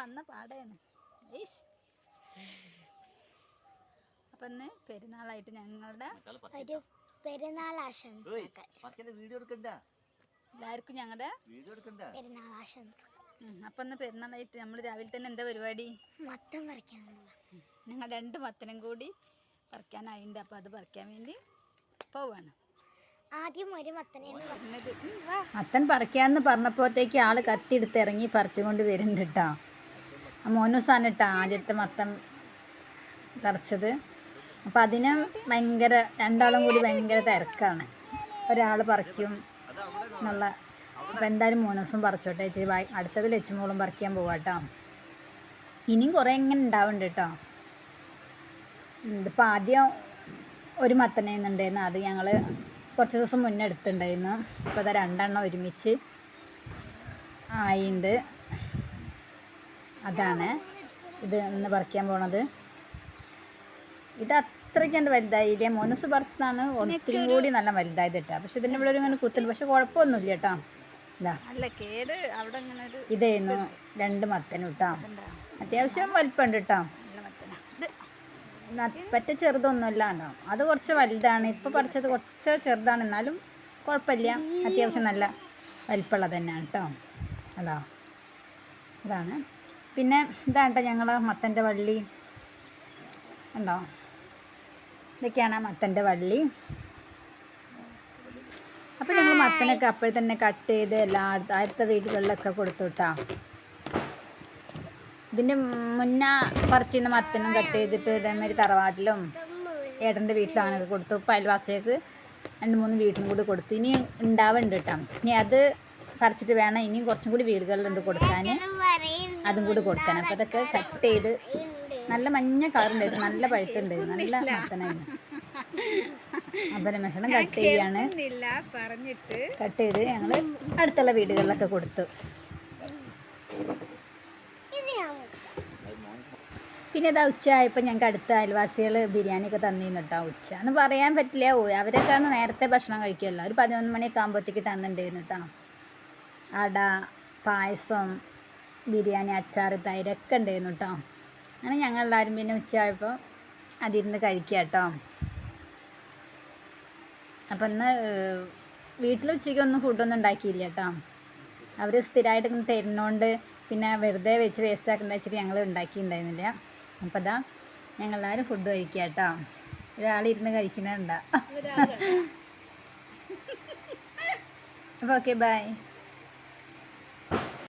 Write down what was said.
വന്ന പാടയാണ്. അപ്പൊ ഇന്ന് പെരുന്നാളായിട്ട് ഞങ്ങളുടെ ഒരു പെരുന്നാൾ ആശംസകൾ വീഡിയോ എടുക്കണ്ട. എല്ലാവർക്കും ഞങ്ങളുടെ വീഡിയോ എടുക്കണ്ട. പെരുന്നാൾ ആശംസകൾ അപ്പൊ ഇന്ന് പെരുന്നാളായിട്ട് നമ്മൾ രാവിലെ തന്നെ എന്താ പരിപാടി? മത്തം പറിക്കാൻ ഞങ്ങൾ രണ്ട് മത്തനും കൂടി പറിക്കാനായിണ്ട് അപ്പൊ അത് പറിക്കാൻ വേണ്ടി പോവാണ്. ആദ്യം ഒരു മത്തൻ പറിക്കാന്ന് പറഞ്ഞപ്പോഴത്തേക്ക് ആൾ കത്തിയെടുത്ത് ഇറങ്ങി പറിച്ചുകൊണ്ട് വരുന്നുണ്ട് കേട്ടോ മോനൂസാണ് കേട്ടോ ആദ്യത്തെ മത്തൻ തറച്ചത് അപ്പം അതിന് ഭയങ്കര രണ്ടാളും കൂടി ഭയങ്കര തിരക്കാണ്. ഒരാൾ പറിക്കും എന്നുള്ള അപ്പം എന്തായാലും മോനൂസും പറിച്ചോട്ടെ ഇച്ചിരി അടുത്തത് ലച്ചുമോളും പറിക്കാൻ പോവാട്ടോ ഇനിയും കുറേ ഇങ്ങനെ ഉണ്ടാവുന്നുണ്ട് കേട്ടോ ഇതിപ്പോൾ ആദ്യം ഒരു മത്തനേന്നുണ്ടായിരുന്നു അത് ഞങ്ങൾ കുറച്ച് ദിവസം മുന്നേ എടുത്തിട്ടുണ്ടായിരുന്നു അപ്പോൾ അത് രണ്ടെണ്ണം ഒരുമിച്ച് ആയിണ്ട്. അതാണ് ഇത് ഇന്ന് പറിക്കാൻ പോണത്. ഇത് അത്രയ്ക്ക് എന്റെ വലുതായില്ല? മോനസ് പറിച്ചതാണ്. ഒത്തിരി കൂടി നല്ല വലുതായത് കേട്ടോ. പക്ഷെ ഇതിന്റെ ഇവിടെ ഇങ്ങനെ കുത്തുണ്ട് പക്ഷെ കുഴപ്പമൊന്നുമില്ല കേട്ടോ. ഇതാ. ഇതായിരുന്നു രണ്ട് മത്തനും കേട്ടോ. അത്യാവശ്യം വലിപ്പമുണ്ട് കേട്ടോ. പറ്റ ചെറുതൊന്നുമില്ല കേട്ടോ. അത് കുറച്ച് വലുതാണ്. ഇപ്പോൾ പറിച്ചത് കുറച്ച് ചെറുതാണ്. എന്നാലും കുഴപ്പമില്ല. അത്യാവശ്യം നല്ല വലിപ്പമുള്ളത് തന്നെയാണ് കേട്ടോ. അതാ. ഇതാണ്. പിന്നെ ഇതാണ്ട ഞങ്ങൾ മത്തന്റെ വള്ളി. ഉണ്ടോ ഇതൊക്കെയാണ് മത്തന്റെ വള്ളി. അപ്പോൾ ഞങ്ങൾ മത്തനൊക്കെ അപ്പോൾ തന്നെ കട്ട് ചെയ്ത് എല്ലാ ആദ്യത്തെ വീടുകളിലൊക്കെ കൊടുത്തു കേട്ടോ ഇതിന്റെ മുന്നേ പറിച്ചിരുന്ന മത്തനും കട്ട് ചെയ്തിട്ട് ഇതേമാതിരി തറവാട്ടിലും ഏട്ടന്റെ വീട്ടിലും അങ്ങനെയൊക്കെ കൊടുത്തു. ഇപ്പോൾ അയൽവാസികൾക്ക് രണ്ട് മൂന്ന് വീട്ടിലും കൂടി കൊടുത്തു. ഇനി ഉണ്ടാവുന്നുണ്ട് കേട്ടോ ഇനി അത് പറിച്ചിട്ട് വേണം. ഇനിയും കുറച്ചും കൂടി വീടുകളിലുണ്ട് കൊടുക്കാൻ അതും കൂടി കൊടുക്കാൻ അപ്പോൾ അതൊക്കെ കട്ട് ചെയ്ത് നല്ല മഞ്ഞ കളറുണ്ടായിരുന്നു നല്ല പഴുത്തുണ്ടായിരുന്നു. നല്ല മത്തനായിരുന്നു. അപ്പം രമേശനം കട്ട് ചെയ്യാണ്. പറഞ്ഞിട്ട്. കട്ട് ചെയ്ത് ഞങ്ങൾ അടുത്തുള്ള വീടുകളിലൊക്കെ കൊടുത്തു. പിന്നെ ഇതാ ഉച്ച ആയപ്പോൾ ഞങ്ങൾക്ക് അടുത്ത അയൽവാസികൾ ബിരിയാണിയൊക്കെ തന്നിരുന്നു കേട്ടോ ഉച്ച. എന്ന് പറയാൻ പറ്റില്ല. ഓ അവരൊക്കെയാണ് നേരത്തെ ഭക്ഷണം കഴിക്കുമല്ലോ ഒരു പതിനൊന്ന് മണിയൊക്കെ ആകുമ്പോഴത്തേക്ക് തന്നിട്ടുണ്ടായിരുന്നു കേട്ടോ അട പായസം ബിരിയാണി അച്ചാർ തൈരൊക്കെ ഉണ്ടായിരുന്നു കേട്ടോ അങ്ങനെ ഞങ്ങൾ എല്ലാവരും പിന്നെ ഉച്ചയായപ്പോൾ അതിരുന്ന് കഴിക്കുക കേട്ടോ അപ്പം ഇന്ന് വീട്ടിൽ ഉച്ചയ്ക്കൊന്നും ഫുഡൊന്നും ഉണ്ടാക്കിയില്ല കേട്ടോ അവർ സ്ഥിരമായിട്ട് ഇങ്ങനെ തരുന്നോണ്ട് പിന്നെ വെറുതെ വെച്ച് വേസ്റ്റ് ആക്കുന്ന വെച്ചിട്ട് ഞങ്ങൾ ഉണ്ടാക്കിയിട്ടുണ്ടായിരുന്നില്ല. അപ്പം അതാ ഞങ്ങളെല്ലാവരും ഫുഡ് കഴിക്കുക കേട്ടോ ഒരാളിരുന്ന് കഴിക്കുന്നുണ്ടാ അപ്പോൾ ഓക്കെ ബൈ